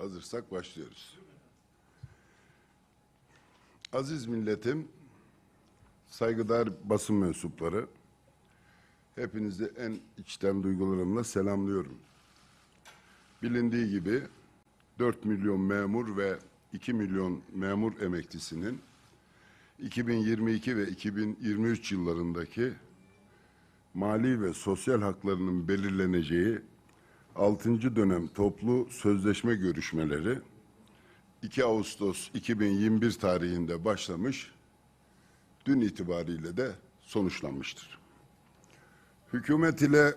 Hazırsak başlıyoruz. Aziz milletim, saygıdeğer basın mensupları, hepinizi en içten duygularımla selamlıyorum. Bilindiği gibi 4 milyon memur ve 2 milyon memur emeklisinin 2022 ve 2023 yıllarındaki mali ve sosyal haklarının belirleneceği 6. dönem toplu sözleşme görüşmeleri 2 Ağustos 2021 tarihinde başlamış, dün itibariyle de sonuçlanmıştır. Hükümet ile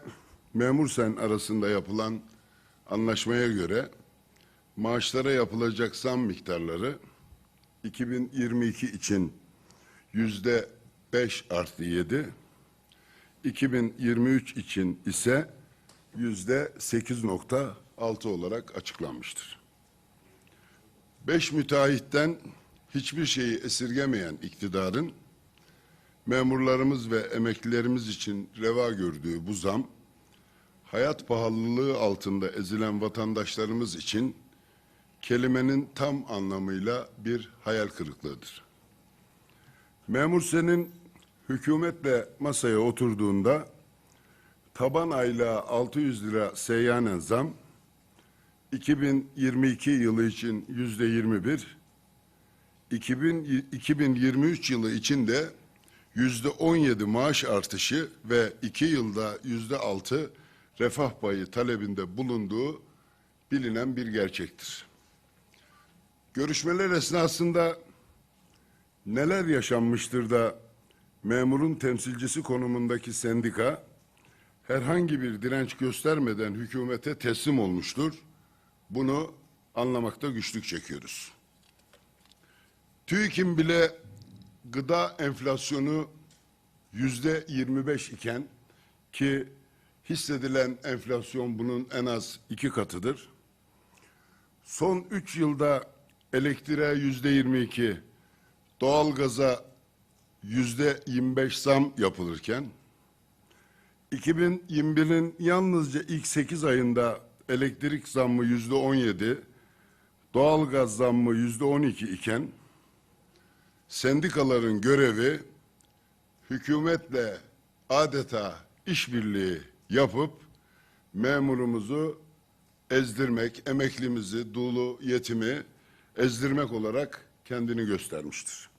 memur sen arasında yapılan anlaşmaya göre maaşlara yapılacak zam miktarları 2022 için yüzde 5 artı 7, 2023 için ise yüzde 8.6 olarak açıklanmıştır. Beş müteahhitten hiçbir şeyi esirgemeyen iktidarın memurlarımız ve emeklilerimiz için reva gördüğü bu zam, hayat pahalılığı altında ezilen vatandaşlarımız için kelimenin tam anlamıyla bir hayal kırıklığıdır. Memur senin hükümetle masaya oturduğunda taban aylığa 600 lira seyyanen zam, 2022 yılı için yüzde 21, 2000 2023 yılı için de yüzde 17 maaş artışı ve iki yılda yüzde 6 refah payı talebinde bulunduğu bilinen bir gerçektir. Görüşmeler esnasında neler yaşanmıştır da memurun temsilcisi konumundaki sendika herhangi bir direnç göstermeden hükümete teslim olmuştur. Bunu anlamakta güçlük çekiyoruz. TÜİK'in bile gıda enflasyonu yüzde 25 iken ki hissedilen enflasyon bunun en az iki katıdır. Son üç yılda elektriğe yüzde 22, doğalgaza yüzde 25 zam yapılırken 2021'in yalnızca ilk 8 ayında elektrik zammı yüzde 17, doğalgaz zammı yüzde 12 iken sendikaların görevi hükümetle adeta işbirliği yapıp memurumuzu ezdirmek, emeklimizi, dulu, yetimi ezdirmek olarak kendini göstermiştir.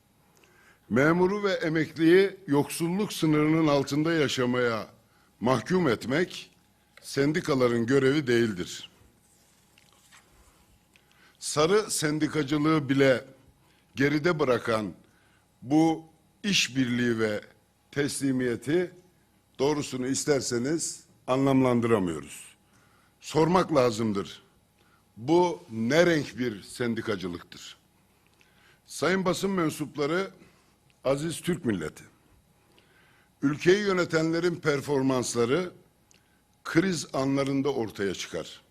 Memuru ve emekliyi yoksulluk sınırının altında yaşamaya mahkum etmek sendikaların görevi değildir. Sarı sendikacılığı bile geride bırakan bu işbirliği ve teslimiyeti doğrusunu isterseniz anlamlandıramıyoruz. Sormak lazımdır. Bu ne renk bir sendikacılıktır? Sayın basın mensupları, aziz Türk milleti, ülkeyi yönetenlerin performansları kriz anlarında ortaya çıkar.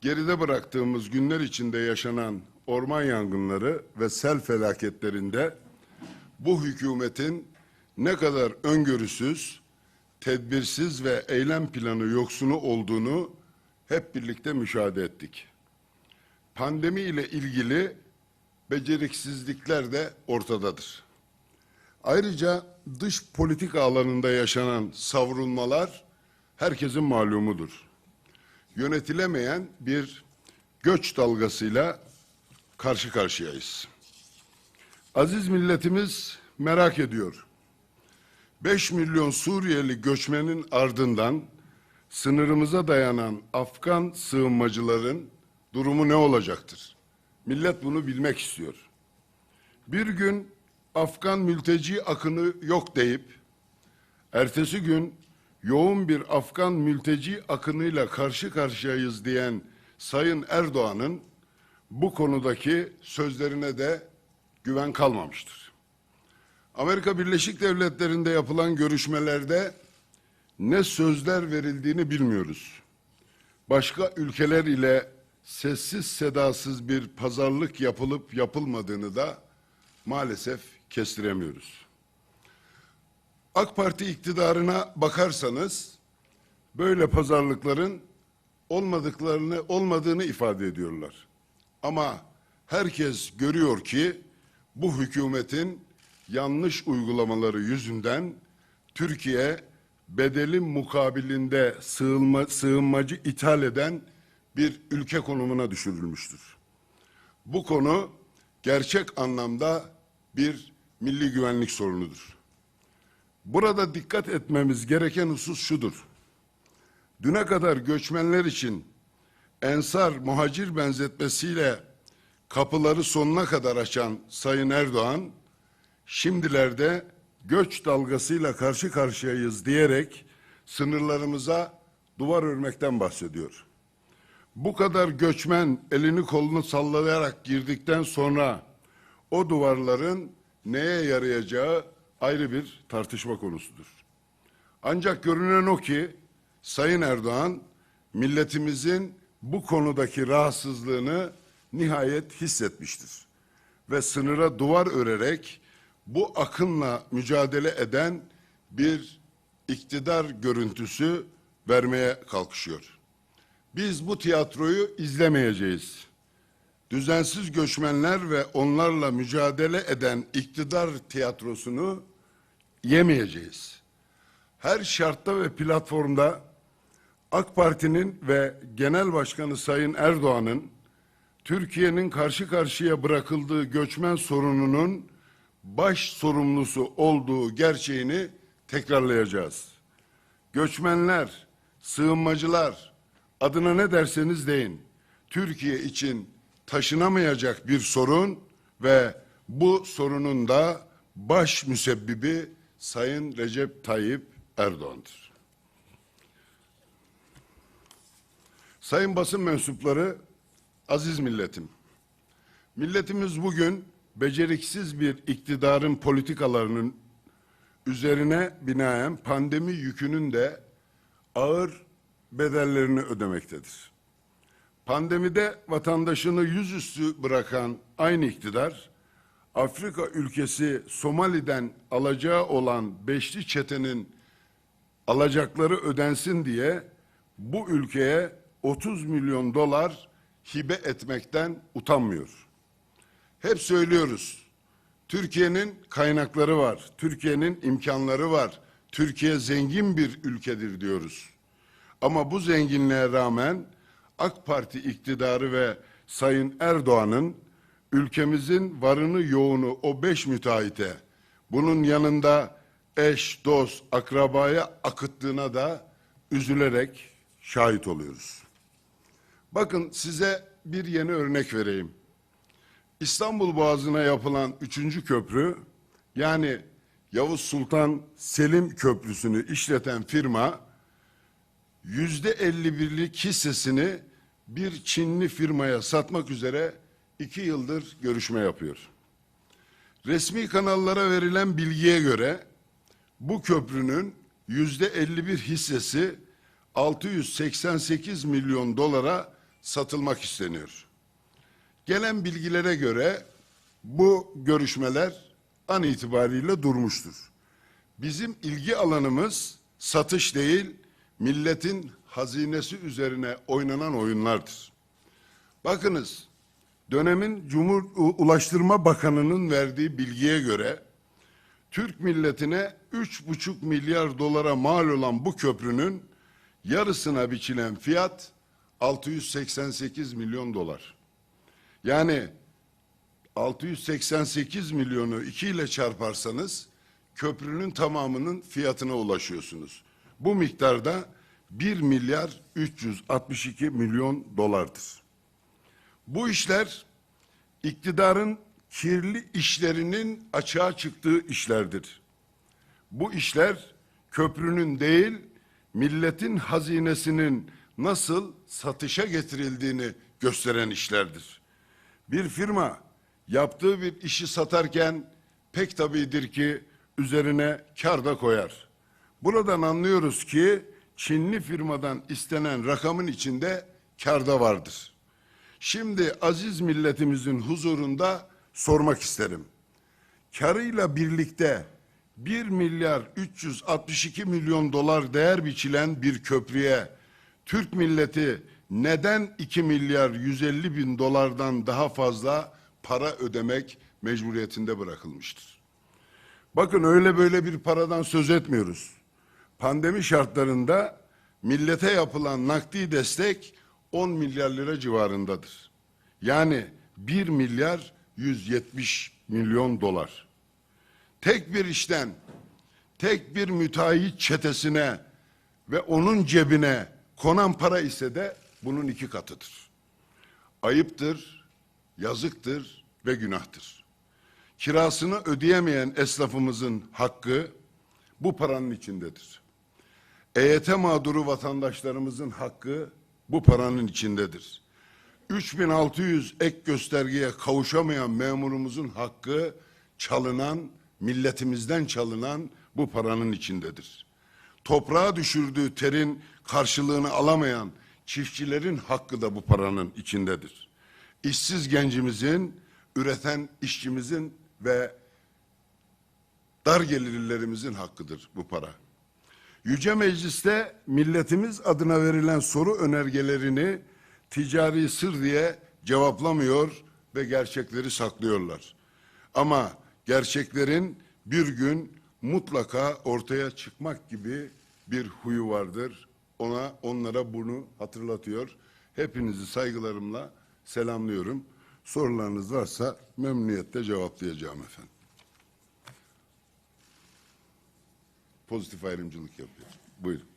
Geride bıraktığımız günler içinde yaşanan orman yangınları ve sel felaketlerinde bu hükümetin ne kadar öngörüsüz, tedbirsiz ve eylem planı yoksunu olduğunu hep birlikte müşahede ettik. Pandemi ile ilgili beceriksizlikler de ortadadır. Ayrıca dış politika alanında yaşanan savrulmalar herkesin malumudur. Yönetilemeyen bir göç dalgasıyla karşı karşıyayız. Aziz milletimiz merak ediyor. 5 milyon Suriyeli göçmenin ardından sınırımıza dayanan Afgan sığınmacıların durumu ne olacaktır? Millet bunu bilmek istiyor. Bir gün Afgan mülteci akını yok deyip ertesi gün yoğun bir Afgan mülteci akınıyla karşı karşıyayız diyen Sayın Erdoğan'ın bu konudaki sözlerine de güven kalmamıştır. Amerika Birleşik Devletleri'nde yapılan görüşmelerde ne sözler verildiğini bilmiyoruz. Başka ülkeler ile sessiz sedasız bir pazarlık yapılıp yapılmadığını da maalesef kestiremiyoruz. AK Parti iktidarına bakarsanız böyle pazarlıkların olmadıklarını olmadığını ifade ediyorlar. Ama herkes görüyor ki bu hükümetin yanlış uygulamaları yüzünden Türkiye bedeli mukabilinde sığınma, sığınmacı ithal eden bir ülke konumuna düşürülmüştür. Bu konu gerçek anlamda bir milli güvenlik sorunudur. Burada dikkat etmemiz gereken husus şudur. Düne kadar göçmenler için ensar muhacir benzetmesiyle kapıları sonuna kadar açan Sayın Erdoğan, şimdilerde göç dalgasıyla karşı karşıyayız diyerek sınırlarımıza duvar örmekten bahsediyor. Bu kadar göçmen elini kolunu sallayarak girdikten sonra o duvarların neye yarayacağı ayrı bir tartışma konusudur. Ancak görünen o ki Sayın Erdoğan milletimizin bu konudaki rahatsızlığını nihayet hissetmiştir. Ve sınıra duvar örerek bu akınla mücadele eden bir iktidar görüntüsü vermeye kalkışıyor. Biz bu tiyatroyu izlemeyeceğiz. Düzensiz göçmenler ve onlarla mücadele eden iktidar tiyatrosunu yemeyeceğiz. Her şartta ve platformda AK Parti'nin ve Genel Başkanı Sayın Erdoğan'ın Türkiye'nin karşı karşıya bırakıldığı göçmen sorununun baş sorumlusu olduğu gerçeğini tekrarlayacağız. Göçmenler, sığınmacılar, adına ne derseniz deyin, Türkiye için taşınamayacak bir sorun ve bu sorunun da baş müsebbibi Sayın Recep Tayyip Erdoğan'dır. Sayın basın mensupları, aziz milletim. Milletimiz bugün beceriksiz bir iktidarın politikalarının üzerine binaen pandemi yükünün de ağır bedellerini ödemektedir. Pandemide vatandaşını yüzüstü bırakan aynı iktidar, Afrika ülkesi Somali'den alacağı olan beşli çetenin alacakları ödensin diye bu ülkeye 30 milyon dolar hibe etmekten utanmıyor. Hep söylüyoruz. Türkiye'nin kaynakları var, Türkiye'nin imkanları var. Türkiye zengin bir ülkedir diyoruz. Ama bu zenginliğe rağmen AK Parti iktidarı ve Sayın Erdoğan'ın ülkemizin varını yoğunu o beş müteahhite bunun yanında eş, dost, akrabaya akıttığına da üzülerek şahit oluyoruz. Bakın size bir yeni örnek vereyim. İstanbul Boğazı'na yapılan üçüncü köprü yani Yavuz Sultan Selim Köprüsü'nü işleten firma yüzde 51'lik hissesini bir Çinli firmaya satmak üzere iki yıldır görüşme yapıyor. Resmi kanallara verilen bilgiye göre bu köprünün yüzde 51 hissesi 688 milyon dolara satılmak isteniyor. Gelen bilgilere göre bu görüşmeler an itibariyle durmuştur. Bizim ilgi alanımız satış değil, milletin hazinesi üzerine oynanan oyunlardır. Bakınız, dönemin Cumhur Ulaştırma Bakanı'nın verdiği bilgiye göre Türk milletine üç buçuk milyar dolara mal olan bu köprünün yarısına biçilen fiyat 688 milyon dolar. Yani 688 milyonu 2 ile çarparsanız köprünün tamamının fiyatına ulaşıyorsunuz. Bu miktarda 1 milyar 362 milyon dolardır. Bu işler iktidarın kirli işlerinin açığa çıktığı işlerdir. Bu işler köprünün değil, milletin hazinesinin nasıl satışa getirildiğini gösteren işlerdir. Bir firma yaptığı bir işi satarken pek tabidir ki üzerine kar da koyar. Buradan anlıyoruz ki Çinli firmadan istenen rakamın içinde kar da vardır. Şimdi aziz milletimizin huzurunda sormak isterim. Karıyla birlikte 1 milyar 362 milyon dolar değer biçilen bir köprüye Türk milleti neden 2 milyar 150 bin dolardan daha fazla para ödemek mecburiyetinde bırakılmıştır? Bakın öyle böyle bir paradan söz etmiyoruz. Pandemi şartlarında millete yapılan nakdi destek 10 milyar lira civarındadır. Yani 1 milyar 170 milyon dolar. Tek bir işten, tek bir müteahhit çetesine ve onun cebine konan para ise de bunun iki katıdır. Ayıptır, yazıktır ve günahtır. Kirasını ödeyemeyen esnafımızın hakkı bu paranın içindedir. EYT mağduru vatandaşlarımızın hakkı bu paranın içindedir. 3600 ek göstergeye kavuşamayan memurumuzun hakkı çalınan, milletimizden çalınan bu paranın içindedir. Toprağa düşürdüğü terin karşılığını alamayan çiftçilerin hakkı da bu paranın içindedir. İşsiz gencimizin, üreten işçimizin ve dar gelirlerimizin hakkıdır bu para. Yüce Meclis'te milletimiz adına verilen soru önergelerini ticari sır diye cevaplamıyor ve gerçekleri saklıyorlar. Ama gerçeklerin bir gün mutlaka ortaya çıkmak gibi bir huyu vardır. Ona onlara bunu hatırlatıyor. Hepinizi saygılarımla selamlıyorum. Sorularınız varsa memnuniyetle cevaplayacağım efendim. Pozitif ayrımcılık yapıyor. Buyurun.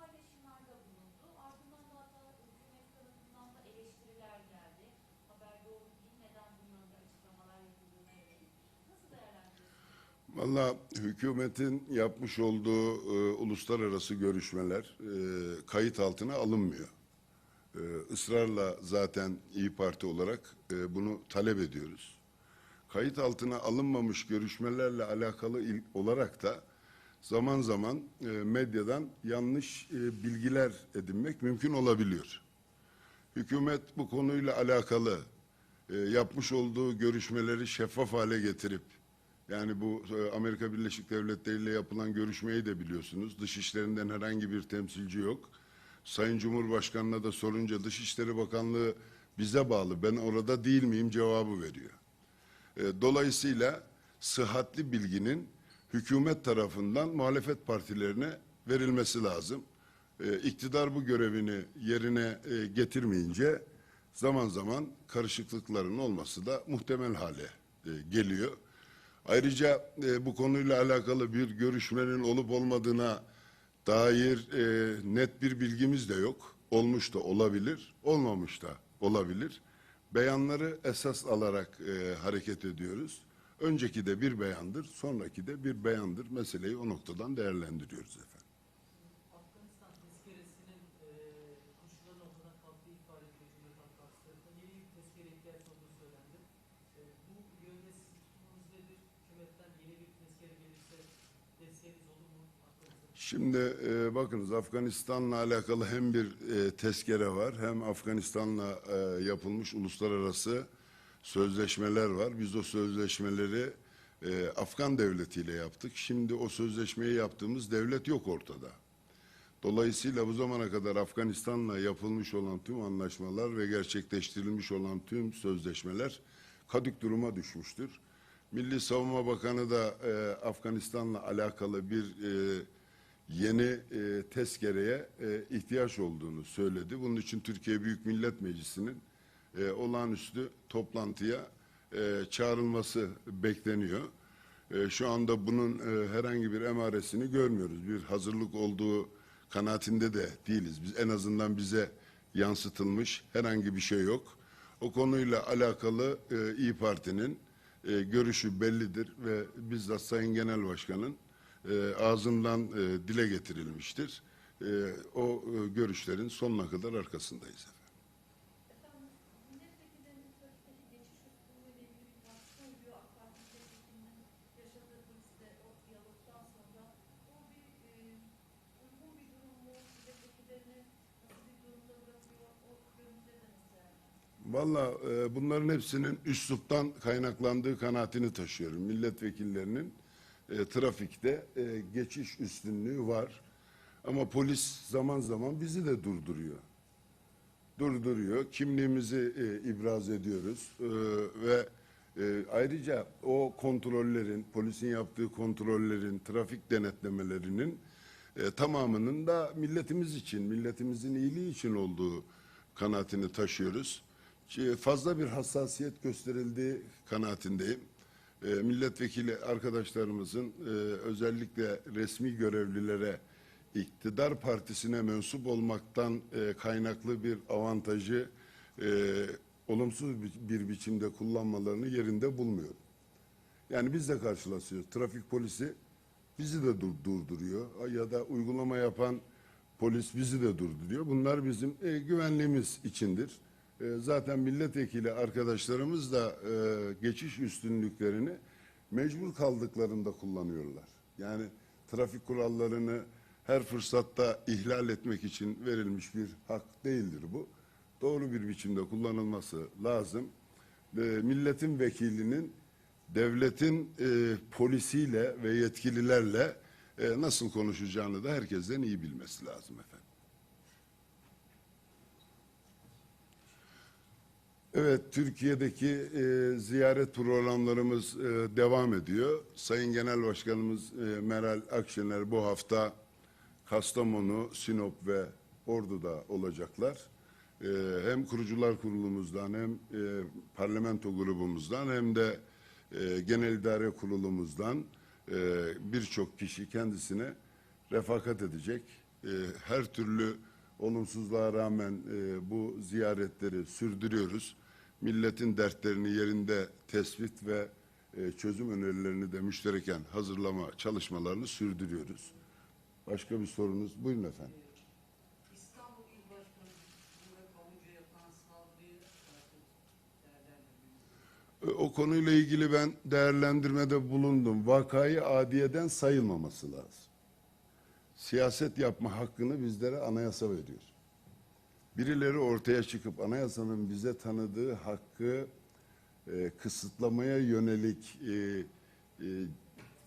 paylaşımlarda bulundu. Ardından da hatta hükümet tarafından da eleştiriler geldi. Haber doğru değil, neden bunların da açıklamalar yapıldığına yönelik. Nasıl değerlendiriyorsunuz? Valla hükümetin yapmış olduğu e, uluslararası görüşmeler e, kayıt altına alınmıyor. E, ısrarla zaten İyi Parti olarak e, bunu talep ediyoruz. Kayıt altına alınmamış görüşmelerle alakalı il, olarak da zaman zaman e, medyadan yanlış e, bilgiler edinmek mümkün olabiliyor. Hükümet bu konuyla alakalı e, yapmış olduğu görüşmeleri şeffaf hale getirip yani bu e, Amerika Birleşik Devletleri ile yapılan görüşmeyi de biliyorsunuz. Dışişlerinden herhangi bir temsilci yok. Sayın Cumhurbaşkanı'na da sorunca Dışişleri Bakanlığı bize bağlı. Ben orada değil miyim cevabı veriyor. E, Dolayısıyla sıhhatli bilginin hükümet tarafından muhalefet partilerine verilmesi lazım. E, İktidar bu görevini yerine getirmeyince zaman zaman karışıklıkların olması da muhtemel hale geliyor. Ayrıca e, bu konuyla alakalı bir görüşmenin olup olmadığına dair e, net bir bilgimiz de yok. Olmuş da olabilir, olmamış da olabilir. Beyanları esas alarak e, hareket ediyoruz. Önceki de bir beyandır, sonraki de bir beyandır. Meseleyi o noktadan değerlendiriyoruz efendim. Afganistan tezkeresinin eee koşulların ortadan kalktığı ifade ediyor Cumhuriyet Halk Partisi tarafından. Yeni bir tezkere ihtiyaç olduğu söylendi. Eee, bu yönde sizin tutumunuz nedir? Şimdi e, bakınız Afganistan'la alakalı hem bir e, tezkere var hem Afganistan'la e, yapılmış uluslararası sözleşmeler var. Biz o sözleşmeleri e, Afgan devletiyle yaptık. Şimdi o sözleşmeyi yaptığımız devlet yok ortada. Dolayısıyla bu zamana kadar Afganistan'la yapılmış olan tüm anlaşmalar ve gerçekleştirilmiş olan tüm sözleşmeler kadük duruma düşmüştür. Milli Savunma Bakanı da e, Afganistan'la alakalı bir e, yeni e, tezkereye e, ihtiyaç olduğunu söyledi. Bunun için Türkiye Büyük Millet Meclisi'nin e, olağanüstü toplantıya e, çağrılması bekleniyor. E, şu anda bunun e, herhangi bir emaresini görmüyoruz. Bir hazırlık olduğu kanaatinde de değiliz. Biz en azından bize yansıtılmış herhangi bir şey yok. O konuyla alakalı e, İyi Parti'nin e, görüşü bellidir ve bizzat Sayın Genel Başkan'ın e, ağzından e, dile getirilmiştir. E, o e, görüşlerin sonuna kadar arkasındayız. Efendim, milletvekillerinin trafikteki geçiş üstünlüğüyle ilgili bir tartışma oluyor. AK Parti milletvekilinin yaşadığı krizde o diyalogdan sonra o bir e, uygun bir durum Valla e, bunların hepsinin üsluptan kaynaklandığı kanaatini taşıyorum. Milletvekillerinin e, trafikte e, geçiş üstünlüğü var. Ama polis zaman zaman bizi de durduruyor. Durduruyor. Kimliğimizi e, ibraz ediyoruz. E, ve e, ayrıca o kontrollerin, polisin yaptığı kontrollerin, trafik denetlemelerinin e, tamamının da milletimiz için, milletimizin iyiliği için olduğu kanaatini taşıyoruz. Fazla bir hassasiyet gösterildiği kanaatindeyim. E, milletvekili arkadaşlarımızın e, özellikle resmi görevlilere iktidar partisine mensup olmaktan e, kaynaklı bir avantajı e, olumsuz bi- bir biçimde kullanmalarını yerinde bulmuyorum. Yani biz de karşılaşıyoruz. Trafik polisi bizi de dur- durduruyor ya da uygulama yapan polis bizi de durduruyor. Bunlar bizim e, güvenliğimiz içindir. E, zaten milletvekili arkadaşlarımız da e, geçiş üstünlüklerini mecbur kaldıklarında kullanıyorlar. Yani trafik kurallarını her fırsatta ihlal etmek için verilmiş bir hak değildir bu. Doğru bir biçimde kullanılması lazım. E, milletin vekilinin devletin e, polisiyle ve yetkililerle e, nasıl konuşacağını da herkesten iyi bilmesi lazım efendim. Evet, Türkiye'deki e, ziyaret programlarımız e, devam ediyor. Sayın Genel Başkanımız e, Meral Akşener bu hafta Kastamonu, Sinop ve Ordu'da olacaklar. E, hem kurucular kurulumuzdan hem e, parlamento grubumuzdan hem de e, genel idare kurulumuzdan e, birçok kişi kendisine refakat edecek. E, her türlü olumsuzluğa rağmen e, bu ziyaretleri sürdürüyoruz. Milletin dertlerini yerinde tespit ve e, çözüm önerilerini de müştereken hazırlama çalışmalarını sürdürüyoruz. Başka bir sorunuz? Buyurun efendim. İstanbul İl Başkanı Murat Kavuncu'ya yapılan saldırıyı değerlendirmeniz. E, O konuyla ilgili ben değerlendirmede bulundum. Vakayı adiyeden sayılmaması lazım. Siyaset yapma hakkını bizlere anayasa veriyor. Birileri ortaya çıkıp anayasanın bize tanıdığı hakkı e, kısıtlamaya yönelik e, e,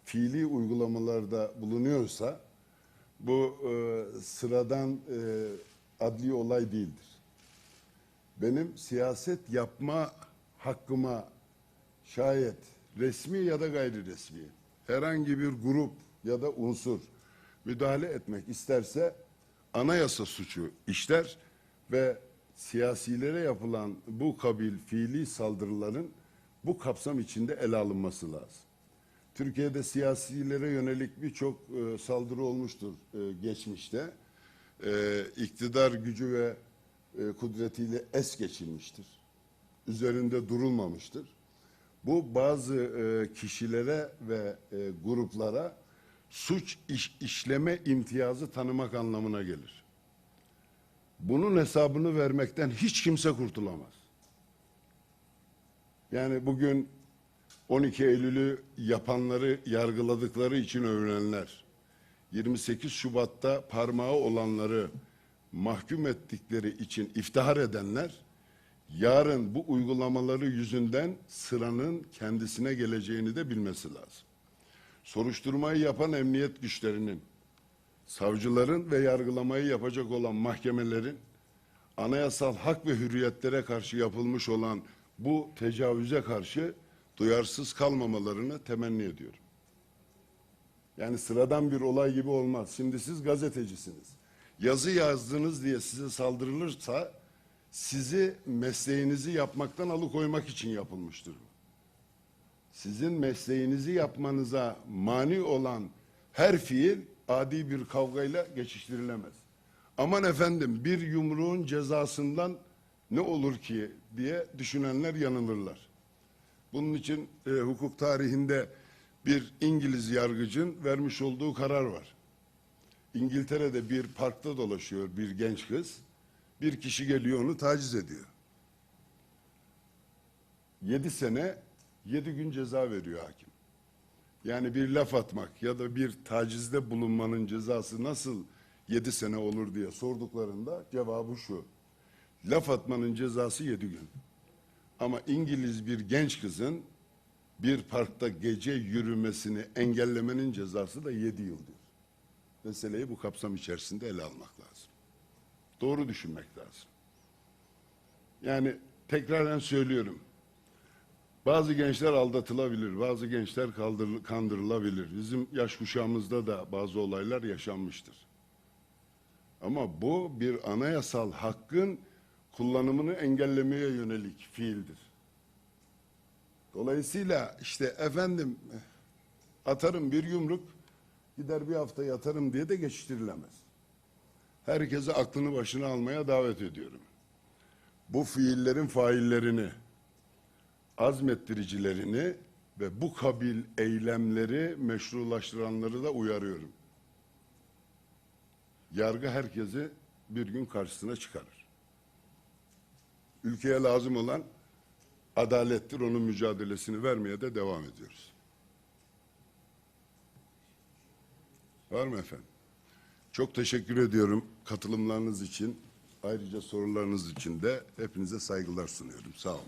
fiili uygulamalarda bulunuyorsa bu e, sıradan e, adli olay değildir. Benim siyaset yapma hakkıma şayet resmi ya da gayri resmi herhangi bir grup ya da unsur müdahale etmek isterse anayasa suçu işler ve siyasilere yapılan bu kabil fiili saldırıların bu kapsam içinde ele alınması lazım. Türkiye'de siyasilere yönelik birçok e, saldırı olmuştur e, geçmişte. E, iktidar gücü ve e, kudretiyle es geçilmiştir. Üzerinde durulmamıştır. Bu bazı e, kişilere ve e, gruplara suç iş, işleme imtiyazı tanımak anlamına gelir. Bunun hesabını vermekten hiç kimse kurtulamaz. Yani bugün 12 Eylül'ü yapanları yargıladıkları için övünenler, 28 Şubat'ta parmağı olanları mahkum ettikleri için iftihar edenler, yarın bu uygulamaları yüzünden sıranın kendisine geleceğini de bilmesi lazım. Soruşturmayı yapan emniyet güçlerinin, savcıların ve yargılamayı yapacak olan mahkemelerin anayasal hak ve hürriyetlere karşı yapılmış olan bu tecavüze karşı duyarsız kalmamalarını temenni ediyorum. Yani sıradan bir olay gibi olmaz. Şimdi siz gazetecisiniz. Yazı yazdınız diye size saldırılırsa sizi mesleğinizi yapmaktan alıkoymak için yapılmıştır bu. Sizin mesleğinizi yapmanıza mani olan her fiil adi bir kavgayla geçiştirilemez. Aman efendim bir yumruğun cezasından ne olur ki diye düşünenler yanılırlar. Bunun için e, hukuk tarihinde bir İngiliz yargıcın vermiş olduğu karar var. İngiltere'de bir parkta dolaşıyor bir genç kız. Bir kişi geliyor onu taciz ediyor. Yedi sene, yedi gün ceza veriyor hakim. Yani bir laf atmak ya da bir tacizde bulunmanın cezası nasıl yedi sene olur diye sorduklarında cevabı şu. Laf atmanın cezası yedi gün. Ama İngiliz bir genç kızın bir parkta gece yürümesini engellemenin cezası da 7 yıl diyor. Meseleyi bu kapsam içerisinde ele almak lazım. Doğru düşünmek lazım. Yani tekraren söylüyorum. Bazı gençler aldatılabilir, bazı gençler kandırılabilir. Bizim yaş kuşağımızda da bazı olaylar yaşanmıştır. Ama bu bir anayasal hakkın kullanımını engellemeye yönelik fiildir. Dolayısıyla işte efendim atarım bir yumruk gider bir hafta yatarım diye de geçiştirilemez. Herkese aklını başına almaya davet ediyorum. Bu fiillerin faillerini, azmettiricilerini ve bu kabil eylemleri meşrulaştıranları da uyarıyorum. Yargı herkesi bir gün karşısına çıkarır. Ülkeye lazım olan adalettir. Onun mücadelesini vermeye de devam ediyoruz. Var mı efendim? Çok teşekkür ediyorum katılımlarınız için. Ayrıca sorularınız için de hepinize saygılar sunuyorum. Sağ olun.